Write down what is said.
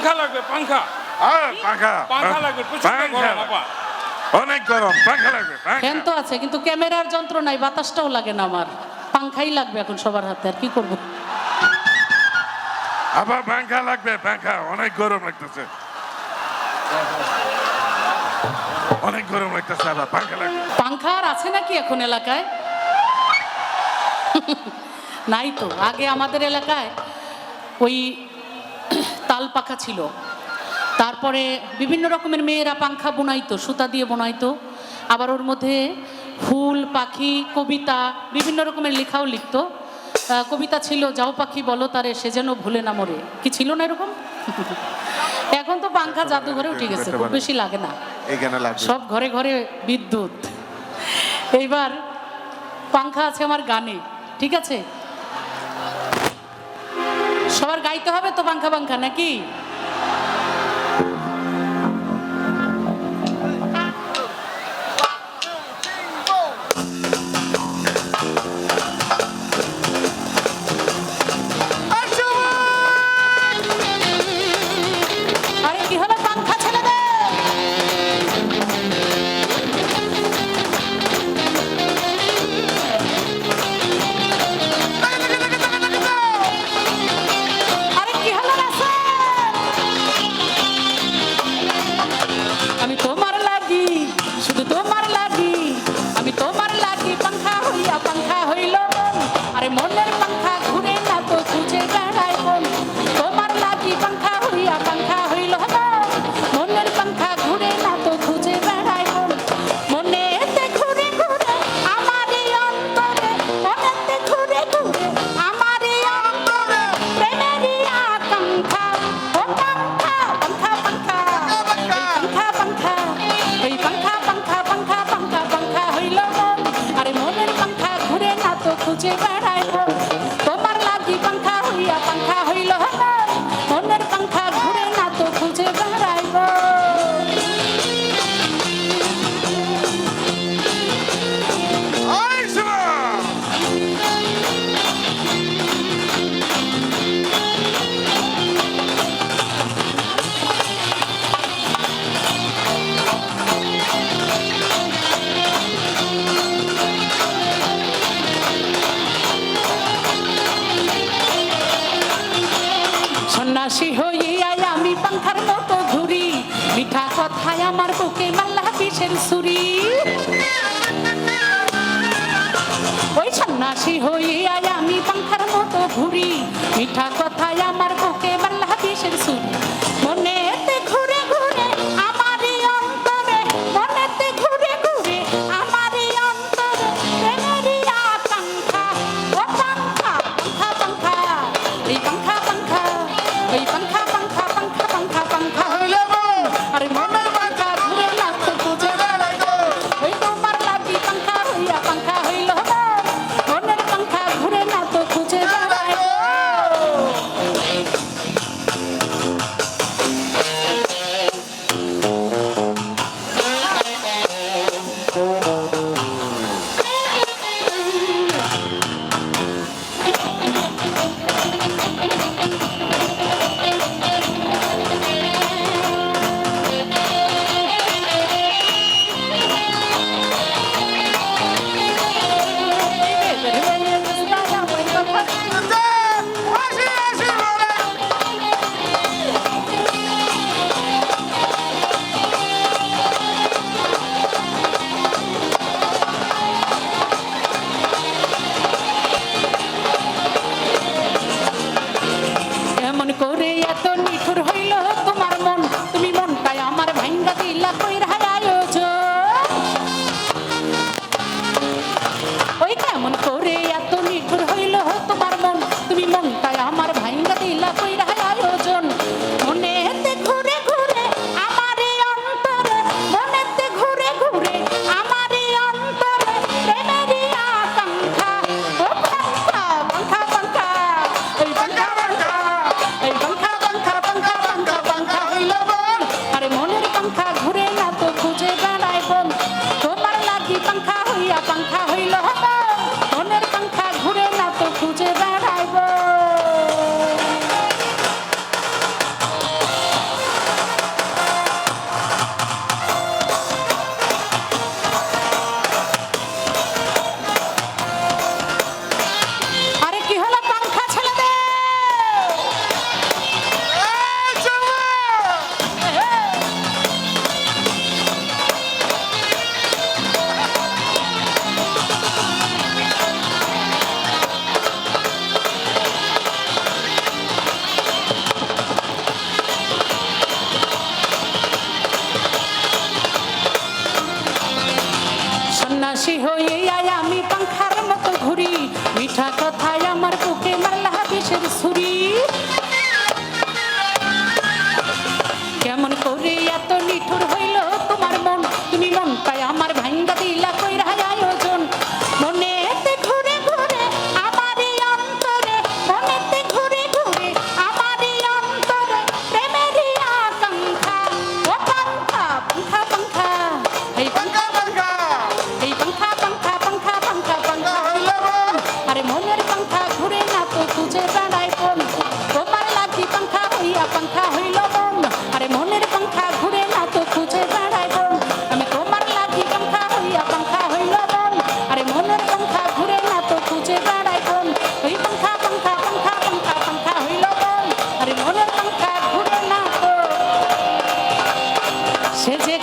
পাংখা লাগবে পাংখা। হ্যাঁ পাখা। পাংখা লাগবে প্রচণ্ড গরম আপা। অনেক গরম পাখা লাগবে পাখা। ফ্যান তো আছে কিন্তু ক্যামেরার যন্ত্র নাই বাতাসটাও লাগে না আমার। পাংখাই লাগবে এখন সবার হাতে আর কি করব? আবার পাখা লাগবে পাখা অনেক গরম লাগতেছে। অনেক গরম লাগতেছে আবার পাখা লাগবে। পাংখা আর আছে নাকি এখন এলাকায়? নাই তো আগে আমাদের এলাকায় ওই তাল পাখা ছিল। তারপরে বিভিন্ন রকমের মেয়েরা পাংখা বোনাইতো সুতা দিয়ে বোনাইতো। আবার ওর মধ্যে ফুল পাখি কবিতা বিভিন্ন রকমের লেখাও লিখতো। কবিতা ছিল যাও পাখি বলো তারে সে যেন ভুলে না মরে। কি ছিল না এরকম? এখন তো পাংখা জাদুঘরে উঠে গেছে খুব বেশি লাগে না। সব ঘরে ঘরে বিদ্যুৎ। এইবার পাংখা আছে আমার গানে ঠিক আছে? সবার গাইতে হবে তো পাঙ্খা পাংখা নাকি? আমি তোমার খুঁজে বেড়ায় তোমার লাগি পাঙ্খা হইয়া পাঙ্খা হইল মন সন্ন্যাসী হইয়া আমি পাংখার মতো ঘুরি মিঠা কথায় আমার বুকে মাল্লা বিষের সুরি ওই সন্ন্যাসী হইয়া আমি পাংখার মতো ঘুরি। মিঠা কথায় আমার হয়ে আয় আমি পাংখার মতো ঘুরি। মিঠা কথায় আমার বুকে না সেজে